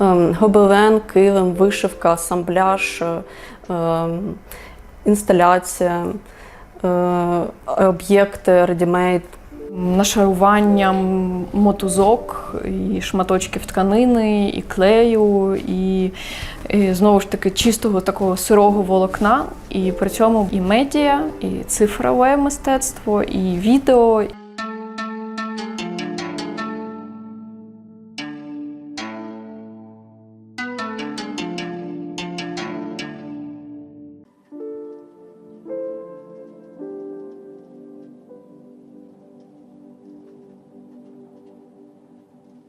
ем, гобелен, килим, вишивка, асамбляж, е, ем, інсталяція, е, об'єкти, редімейд. Нашаруванням мотузок і шматочків тканини, і клею, і, і знову ж таки чистого такого сирого волокна. І при цьому і медіа, і цифрове мистецтво, і відео.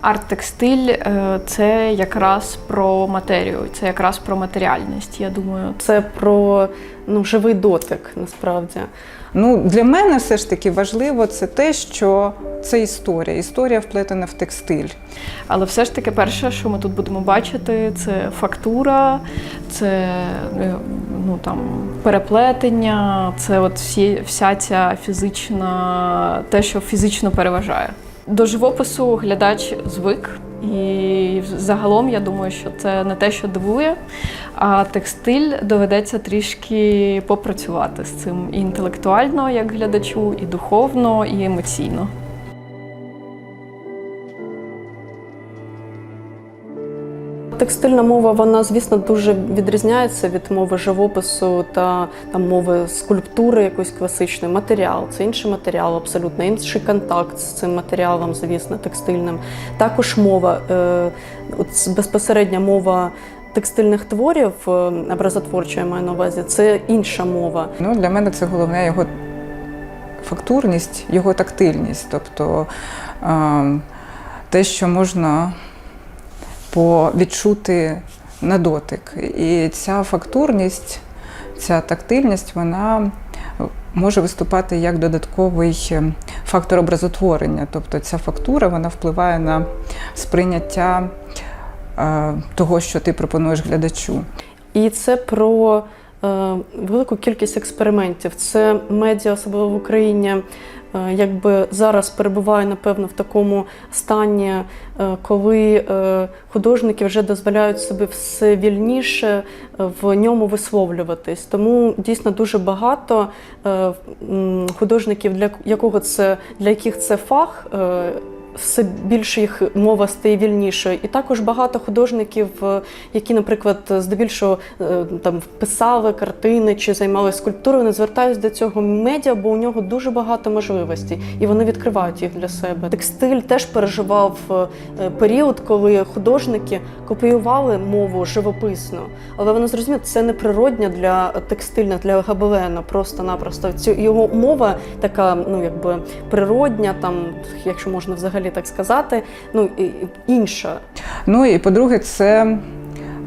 Арт-текстиль е, це якраз про матерію, це якраз про матеріальність. Я думаю, Це про ну, живий дотик насправді. Ну, для мене все ж таки важливо це те, що це історія. Історія вплетена в текстиль. Але все ж таки, перше, що ми тут будемо бачити, це фактура, це е, ну, там, переплетення, це от всі, вся ця фізична, те, що фізично переважає. До живопису глядач звик, і загалом я думаю, що це не те, що дивує, а текстиль доведеться трішки попрацювати з цим і інтелектуально, як глядачу, і духовно, і емоційно. Текстильна мова, вона, звісно, дуже відрізняється від мови живопису та там, мови скульптури якоїсь класичної. Матеріал це інший матеріал, абсолютно інший контакт з цим матеріалом, звісно, текстильним. Також мова, е, от безпосередня мова текстильних творів, е, образотворчої маю на увазі, це інша мова. Ну, для мене це головне його фактурність, його тактильність, тобто е, те, що можна відчути на дотик. І ця фактурність, ця тактильність, вона може виступати як додатковий е, фактор образотворення. Тобто ця фактура вона впливає на сприйняття е, того, що ти пропонуєш глядачу. І це про е, велику кількість експериментів. Це медіа, особливо в Україні, якби зараз перебуває, напевно, в такому стані, е, коли е, художники вже дозволяють собі все вільніше е, в ньому висловлюватись. Тому дійсно дуже багато е, художників, для якого це для яких це фах. Все більше їх мова стає вільнішою. І також багато художників, е, які, наприклад, здебільшого е, там писали картини чи займалися скульптурою, не звертаються до цього медіа, бо у нього дуже багато можливостей, і вони відкривають їх для себе. Текстиль теж переживав е, період, коли художники копіювали мову живописну, але вони зрозуміли, це не природня для текстильна, для гобелена, просто-напросто. Цю його мова така, ну якби природня, там, якщо можна взагалі так сказати, ну інша. Ну і по-друге, це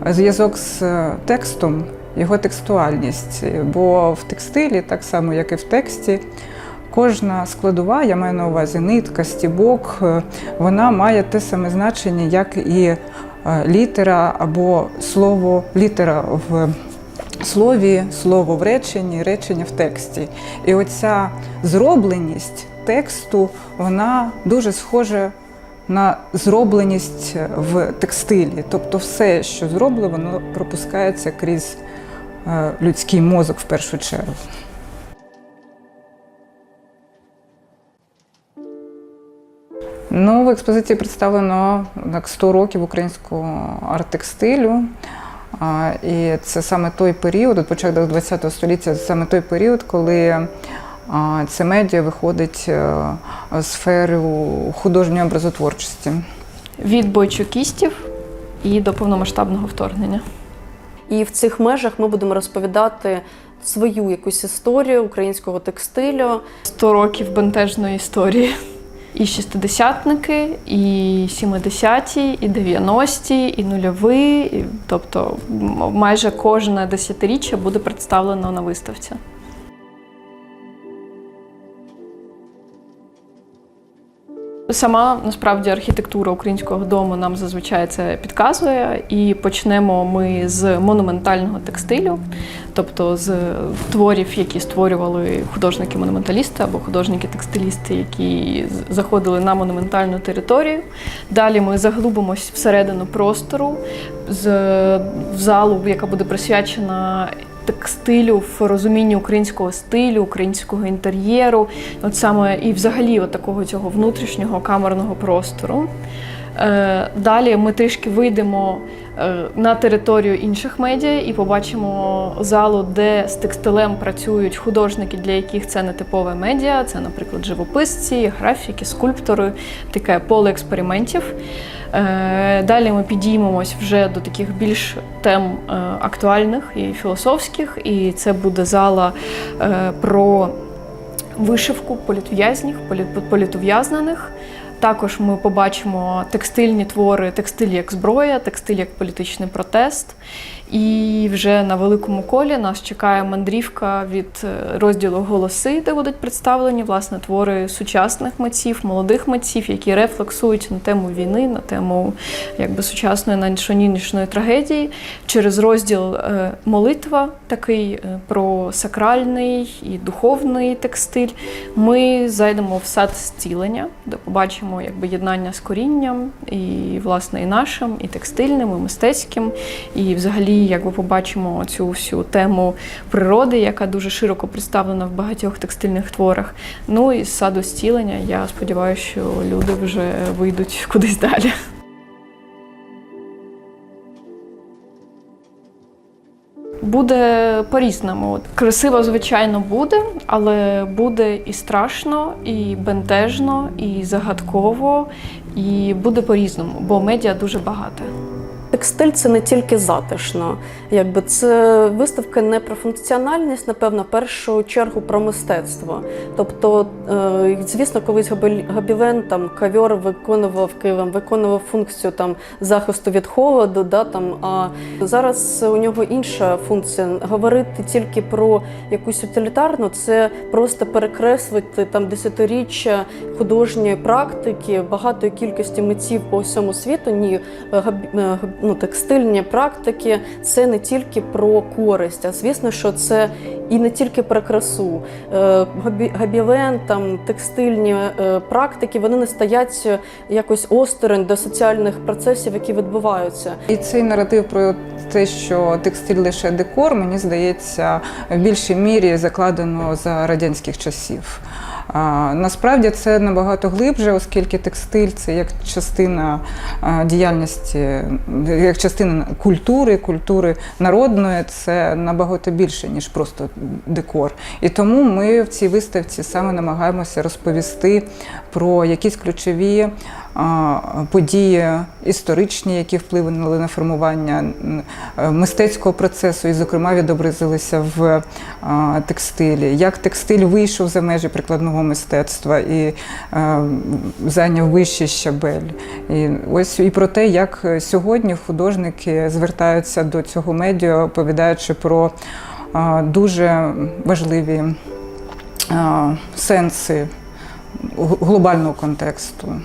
зв'язок з е, текстом, його текстуальність. Бо в текстилі, так само як і в тексті, кожна складова, я маю на увазі нитка, стібок, е, вона має те саме значення, як і е, літера або слово літера в слові, слово в реченні, речення в тексті. І оця зробленість тексту, вона дуже схожа на зробленість в текстилі. Тобто все, що зроблено, воно пропускається крізь е, людський мозок в першу чергу. Ну, в експозиції представлено так 100 років українського арт-текстилю. І це саме той період, от початок ХХ століття, це саме той період, коли це медіа виходить е, в сферу художньої образотворчості. від бойчукістів і до повномасштабного вторгнення. І в цих межах ми будемо розповідати свою якусь історію українського текстилю. 100 років бентежної історії. І шістидесятники, і 70-ті, і 90-ті, і нульові. І, тобто майже кожне десятиріччя буде представлено на виставці. Сама насправді архітектура українського дому нам зазвичай це підказує, і почнемо ми з монументального текстилю, тобто з творів, які створювали художники-монументалісти або художники-текстилісти, які заходили на монументальну територію. Далі ми заглубимось всередину простору з залу, яка буде присвячена текстилю в розумінні українського стилю, українського інтер'єру, от саме і взагалі от такого цього внутрішнього камерного простору. Е, Далі ми трішки вийдемо е, на територію інших медіа і побачимо залу, де з текстилем працюють художники, для яких це не типове медіа. Це, наприклад, живописці, графіки, скульптори, таке поле експериментів. Е, Далі ми підіймемось вже до таких більш тем е, актуальних і філософських, і це буде зала е, про вишивку політв'язнів, полі- політов'язнених. Також ми побачимо текстильні твори, текстиль як зброя, текстиль як політичний протест. І вже на великому колі нас чекає мандрівка від е, розділу голоси, де будуть представлені власне твори сучасних митців, молодих митців, які рефлексують на тему війни, на тему якби сучасної нинішньої трагедії, через розділ е, молитва, такий е, про сакральний і духовний текстиль. Ми зайдемо в сад зцілення, де побачимо якби єднання з корінням, і власне і нашим, і текстильним, і мистецьким, і взагалі якби побачимо цю всю тему природи, яка дуже широко представлена в багатьох текстильних творах. Ну і з саду зцілення я сподіваюся, що люди вже вийдуть кудись далі. Буде по-різному. Красиво, звичайно, буде, але буде і страшно, і бентежно, і загадково, і буде по-різному, бо медіа дуже багате. Текстиль це не тільки затишно, якби це виставка не про функціональність, напевно, в першу чергу про мистецтво. Тобто, е, звісно, колись Габівен там кавьор виконував Києвом, виконував функцію там захисту від холоду. Да, там, а зараз у нього інша функція. Говорити тільки про якусь утилітарну, це просто перекреслити там десятиріччя художньої практики, багатої кількості митців по всьому світу. Ні, е, габ- ну, текстильні практики це не тільки про користь, а звісно, що це і не тільки про красу. Е, Габівен, там текстильні е, практики, вони не стоять якось осторонь до соціальних процесів, які відбуваються. І цей наратив про те, що текстиль лише декор, мені здається, в більшій мірі закладено за радянських часів. Насправді це набагато глибше, оскільки текстиль це як частина діяльності, як частина культури, культури народної, це набагато більше, ніж просто декор. І тому ми в цій виставці саме намагаємося розповісти про якісь ключові події історичні, які впливали на формування е, мистецького процесу, і, зокрема, відобразилися в текстилі. Як текстиль вийшов за межі прикладного мистецтва і е, зайняв вищий щабель. І ось і про те, як сьогодні художники звертаються до цього медіа, оповідаючи про дуже важливі сенси глобального контексту.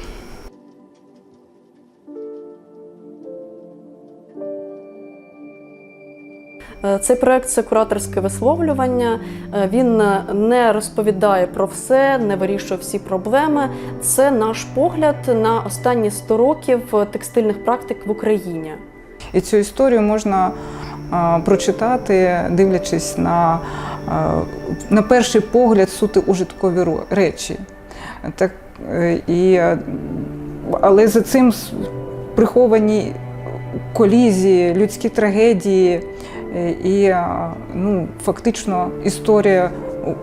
Цей проект це кураторське висловлювання. Е, Він е, не розповідає про все, не вирішує всі проблеми. Це наш погляд на останні 100 років текстильних практик в Україні. І цю історію можна прочитати, дивлячись на, на перший погляд сути ужиткові речі. Так, е, і, е, але за цим приховані колізії, людські трагедії е, і ну, фактично історія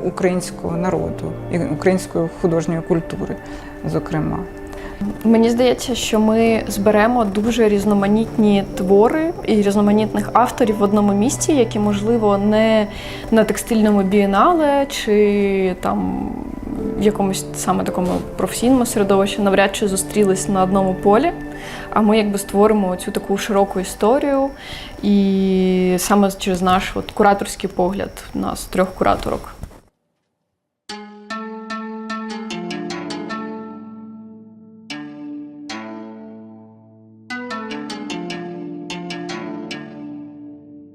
українського народу і української художньої культури, зокрема. Мені здається, що ми зберемо дуже різноманітні твори і різноманітних авторів в одному місці, які, можливо, не на текстильному бієнале чи там в якомусь саме такому професійному середовищі навряд чи зустрілись на одному полі. А ми якби створимо цю таку широку історію, і саме через наш от кураторський погляд нас трьох кураторок.